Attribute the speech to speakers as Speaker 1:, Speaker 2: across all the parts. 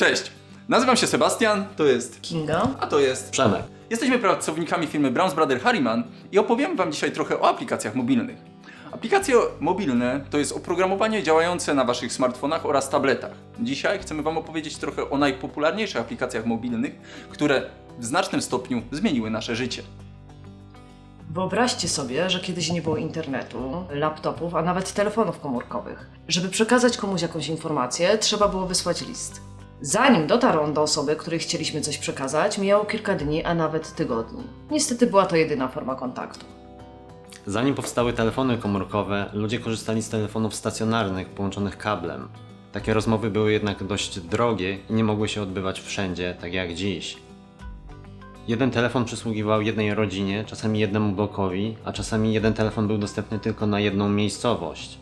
Speaker 1: Cześć, nazywam się Sebastian, to jest
Speaker 2: Kinga.
Speaker 1: a to jest
Speaker 3: Przemek.
Speaker 1: Jesteśmy pracownikami firmy Browns Brother Harriman i opowiem Wam dzisiaj trochę o aplikacjach mobilnych. Aplikacje mobilne to jest oprogramowanie działające na Waszych smartfonach oraz tabletach. Dzisiaj chcemy Wam opowiedzieć trochę o najpopularniejszych aplikacjach mobilnych, które w znacznym stopniu zmieniły nasze życie.
Speaker 2: Wyobraźcie sobie, że kiedyś nie było internetu, laptopów, a nawet telefonów komórkowych. Żeby przekazać komuś jakąś informację, trzeba było wysłać list. Zanim dotarł on do osoby, której chcieliśmy coś przekazać, mijało kilka dni, a nawet tygodni. Niestety była to jedyna forma kontaktu.
Speaker 3: Zanim powstały telefony komórkowe, ludzie korzystali z telefonów stacjonarnych połączonych kablem. Takie rozmowy były jednak dość drogie i nie mogły się odbywać wszędzie, tak jak dziś. Jeden telefon przysługiwał jednej rodzinie, czasami jednemu blokowi, a czasami jeden telefon był dostępny tylko na jedną miejscowość.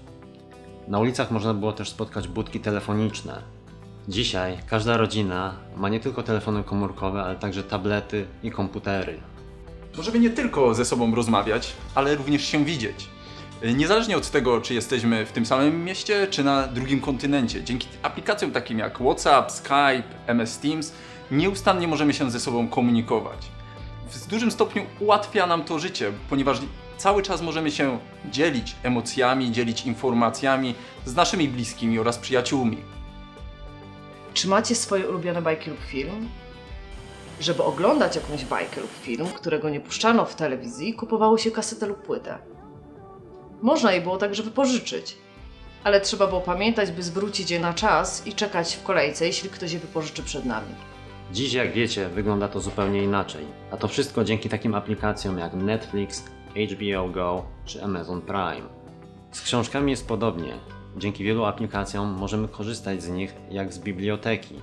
Speaker 3: Na ulicach można było też spotkać budki telefoniczne. Dzisiaj każda rodzina ma nie tylko telefony komórkowe, ale także tablety i komputery.
Speaker 1: Możemy nie tylko ze sobą rozmawiać, ale również się widzieć. Niezależnie od tego, czy jesteśmy w tym samym mieście, czy na drugim kontynencie, dzięki aplikacjom takim jak WhatsApp, Skype, MS Teams, nieustannie możemy się ze sobą komunikować. W dużym stopniu ułatwia nam to życie, ponieważ cały czas możemy się dzielić emocjami, dzielić informacjami z naszymi bliskimi oraz przyjaciółmi.
Speaker 2: Czy macie swoje ulubione bajki lub film? Żeby oglądać jakąś bajkę lub film, którego nie puszczano w telewizji, kupowało się kasetę lub płytę. Można je było także wypożyczyć, ale trzeba było pamiętać, by zwrócić je na czas i czekać w kolejce, jeśli ktoś je wypożyczy przed nami.
Speaker 3: Dziś, jak wiecie, wygląda to zupełnie inaczej. A to wszystko dzięki takim aplikacjom jak Netflix, HBO Go czy Amazon Prime. Z książkami jest podobnie. Dzięki wielu aplikacjom możemy korzystać z nich jak z biblioteki.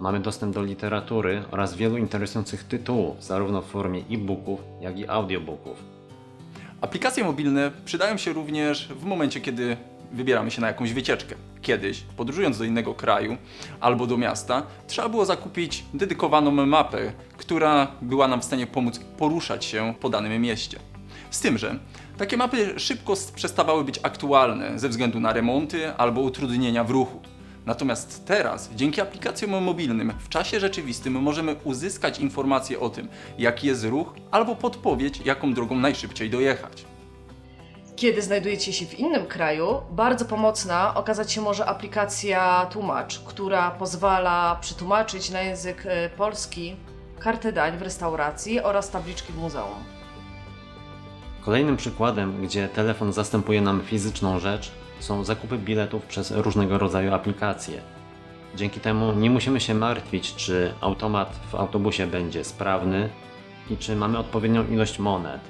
Speaker 3: Mamy dostęp do literatury oraz wielu interesujących tytułów, zarówno w formie e-booków, jak i audiobooków.
Speaker 1: Aplikacje mobilne przydają się również w momencie, kiedy wybieramy się na jakąś wycieczkę. Kiedyś, podróżując do innego kraju albo do miasta, trzeba było zakupić dedykowaną mapę, która była nam w stanie pomóc poruszać się po danym mieście. Z tym, że takie mapy szybko przestawały być aktualne ze względu na remonty albo utrudnienia w ruchu. Natomiast teraz, dzięki aplikacjom mobilnym, w czasie rzeczywistym możemy uzyskać informacje o tym, jaki jest ruch, albo podpowiedź, jaką drogą najszybciej dojechać.
Speaker 2: Kiedy znajdujecie się w innym kraju, bardzo pomocna okazać się może aplikacja Tłumacz, która pozwala przetłumaczyć na język e, polski kartę dań w restauracji oraz tabliczki w muzeum.
Speaker 3: Kolejnym przykładem, gdzie telefon zastępuje nam fizyczną rzecz, są zakupy biletów przez różnego rodzaju aplikacje. Dzięki temu nie musimy się martwić, czy automat w autobusie będzie sprawny i czy mamy odpowiednią ilość monet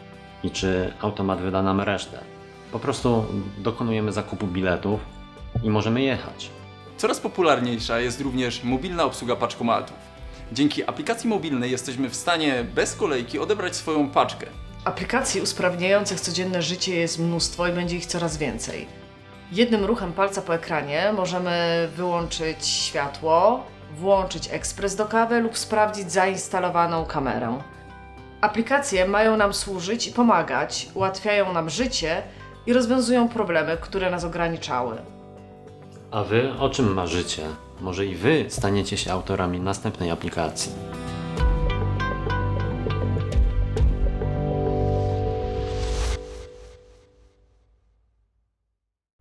Speaker 3: i czy automat wyda nam resztę. Po prostu dokonujemy zakupu biletów i możemy jechać.
Speaker 1: Coraz popularniejsza jest również mobilna obsługa paczkomatów. Dzięki aplikacji mobilnej jesteśmy w stanie bez kolejki odebrać swoją paczkę.
Speaker 2: Aplikacji usprawniających codzienne życie jest mnóstwo i będzie ich coraz więcej. Jednym ruchem palca po ekranie możemy wyłączyć światło, włączyć ekspres do kawy lub sprawdzić zainstalowaną kamerę. Aplikacje mają nam służyć i pomagać, ułatwiają nam życie i rozwiązują problemy, które nas ograniczały.
Speaker 3: A wy o czym marzycie? Może i wy staniecie się autorami następnej aplikacji?